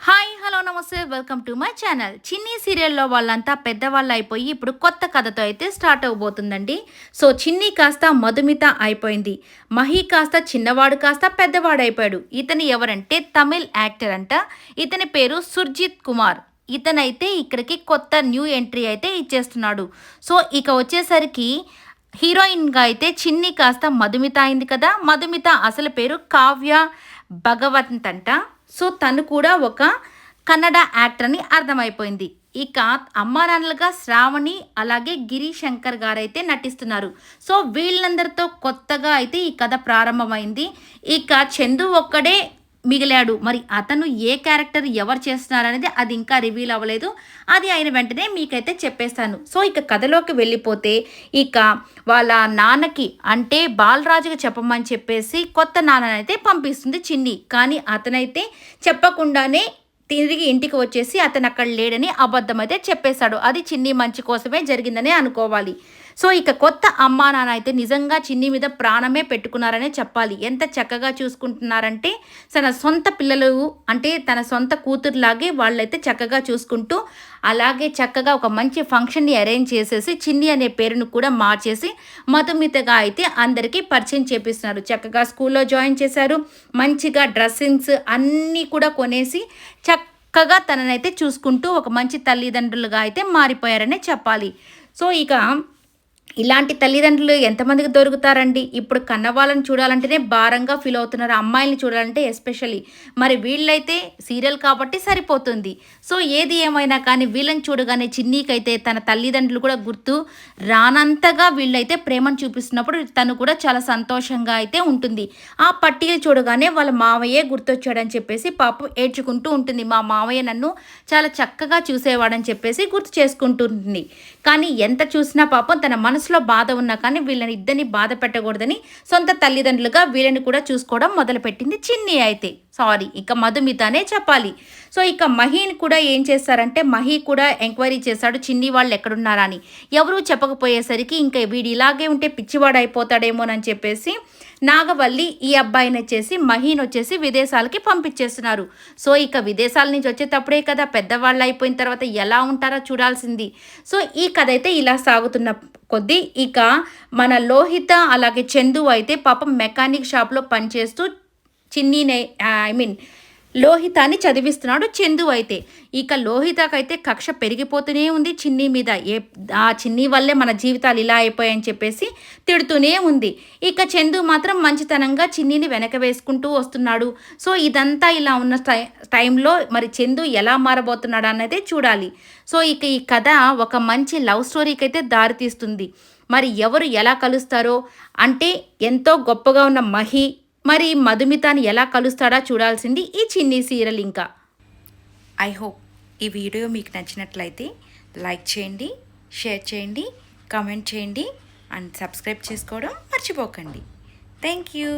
Hi hello నమస్తే welcome to my channel. Chinni సీరియల్లో వాళ్ళంతా పెద్దవాళ్ళు అయిపోయి ఇప్పుడు కొత్త కథతో అయితే స్టార్ట్ అవబోతుందండి. సో చిన్ని కాస్త మధుమిత అయిపోయింది. మహి కాస్త చిన్నవాడు కాస్త పెద్దవాడు అయిపోయాడు ఇతను ఎవరంటే తమిళ్ యాక్టర్ అంట. ఇతని పేరు సుర్జిత్ కుమార్. ఇతనైతే ఇక్కడికి కొత్త న్యూ ఎంట్రీ అయితే ఇచ్చేస్తున్నాడు. సో ఇక వచ్చేసరికి హీరోయిన్గా అయితే చిన్ని కాస్త మధుమిత అయింది కదా. మధుమిత అసలు పేరు కావ్య భగవంత్ అంట. సో తను కూడా ఒక కన్నడ యాక్టర్ అని అర్థమైపోయింది. ఇక అమ్మా నాన్నలుగా శ్రావణి అలాగే గిరి శంకర్ గారు అయితే నటిస్తున్నారు. సో వీళ్ళందరితో కొత్తగా అయితే ఈ కథ ప్రారంభమైంది. ఇక చందు ఒక్కడే మిగిలాడు. మరి అతను ఏ క్యారెక్టర్ ఎవరు చేస్తున్నారు అనేది అది ఇంకా రివీల్ అవ్వలేదు. అది అయిన వెంటనే మీకైతే చెప్పేస్తాను. సో ఇక కథలోకి వెళ్ళిపోతే ఇక వాళ్ళ నాన్నకి అంటే బాలరాజుకి చెప్పమని చెప్పేసి కొత్త నాన్ననైతే పంపిస్తుంది చిన్ని. కానీ అతనైతే చెప్పకుండానే తిరిగి ఇంటికి వచ్చేసి అతను అక్కడ లేడని అబద్ధం అయితే చెప్పేశాడు. అది చిన్ని మంచి కోసమే జరిగిందని అనుకోవాలి. సో ఇక కొత్త అమ్మా నాన్న అయితే నిజంగా చిన్ని మీద ప్రాణమే పెట్టుకున్నారనే చెప్పాలి. ఎంత చక్కగా చూసుకుంటున్నారంటే తన సొంత పిల్లలు అంటే తన సొంత కూతురులాగే వాళ్ళైతే చక్కగా చూసుకుంటూ అలాగే చక్కగా ఒక మంచి ఫంక్షన్ని అరేంజ్ చేసేసి చిన్ని అనే పేరును కూడా మార్చేసి మధుమితగా అయితే అందరికీ పరిచయం చేపిస్తున్నారు. చక్కగా స్కూల్లో జాయిన్ చేశారు. మంచిగా డ్రెస్సింగ్స్ అన్నీ కూడా కొనేసి చక్కగా తననైతే చూసుకుంటూ ఒక మంచి తల్లిదండ్రులుగా అయితే మారిపోయారనే చెప్పాలి. సో ఇక ఇలాంటి తల్లిదండ్రులు ఎంతమందికి దొరుకుతారండి? ఇప్పుడు కన్నవాళ్ళని చూడాలంటేనే భారంగా ఫీల్ అవుతున్నారు అమ్మాయిల్ని చూడాలంటే ఎస్పెషల్లీ. మరి వీళ్ళైతే సీరియల్ కాబట్టి సరిపోతుంది. సో ఏది ఏమైనా కానీ వీళ్ళని చూడగానే చిన్నీకైతే తన తల్లిదండ్రులు కూడా గుర్తు రానంతగా వీళ్ళైతే ప్రేమను చూపిస్తున్నప్పుడు తను కూడా చాలా సంతోషంగా అయితే ఉంటుంది. ఆ పట్టీలు చూడగానే వాళ్ళ మావయ్యే గుర్తొచ్చాడని చెప్పేసి పాపం ఏడ్చుకుంటూ ఉంటుంది. మా మావయ్య నన్ను చాలా చక్కగా చూసేవాడని చెప్పేసి గుర్తు చేసుకుంటుంది. కానీ ఎంత చూసినా పాపం తన మన మనసులో బాధ ఉన్నా కానీ వీళ్ళని ఇద్దరిని బాధ పెట్టకూడదని సొంత తల్లిదండ్రులుగా వీళ్ళని కూడా చూసుకోవడం మొదలుపెట్టింది చిన్ని అయితే. సారీ ఇక మధుమితనే చెప్పాలి. సో ఇక మహీని కూడా ఏం చేస్తారంటే మహి కూడా ఎంక్వైరీ చేశాడు చిన్ని వాళ్ళు ఎక్కడున్నారా అని ఎవరూ చెప్పకపోయేసరికి ఇంకా వీడు ఇలాగే ఉంటే పిచ్చివాడు అయిపోతాడేమోనని చెప్పేసి నాగవల్లి ఈ అబ్బాయిని వచ్చేసి మహీన్ వచ్చేసి విదేశాలకి పంపించేస్తున్నారు. సో ఇక విదేశాల నుంచి వచ్చేటప్పుడే కదా పెద్దవాళ్ళు అయిపోయిన తర్వాత ఎలా ఉంటారో చూడాల్సింది. సో ఈ కథ అయితే ఇలా సాగుతున్న కొద్దీ ఇక మన లోహిత అలాగే చందు అయితే పాపం మెకానిక్ షాప్లో పనిచేస్తూ చిన్నీనే ఐ మీన్ లోహితాన్ని చదివిస్తున్నాడు చందు అయితే. ఇక లోహితకైతే కక్ష పెరిగిపోతూనే ఉంది. చిన్ని మీద ఏ ఆ చిన్ని వల్లే మన జీవితాలు ఇలా అయిపోయాయని చెప్పేసి తిడుతూనే ఉంది. ఇక చందు మాత్రం మంచితనంగా చిన్నిని వెనక వేసుకుంటూ వస్తున్నాడు. సో ఇదంతా ఇలా ఉన్న టైంలో మరి చందు ఎలా మారబోతున్నాడు అన్నదే చూడాలి. సో ఇక ఈ కథ ఒక మంచి లవ్ స్టోరీకి అయితే దారితీస్తుంది. మరి ఎవరు ఎలా కలుస్తారో అంటే ఎంతో గొప్పగా ఉన్న మహి మరి మధుమితాని ఎలా కలుస్తాడా చూడాల్సింది ఈ చిన్ని సీరియల్ ఇంకా. ఐ హోప్ ఈ వీడియో మీకు నచ్చినట్లయితే లైక్ చేయండి షేర్ చేయండి కామెంట్ చేయండి అండ్ సబ్స్క్రైబ్ చేసుకోవడం మర్చిపోకండి. Thank you.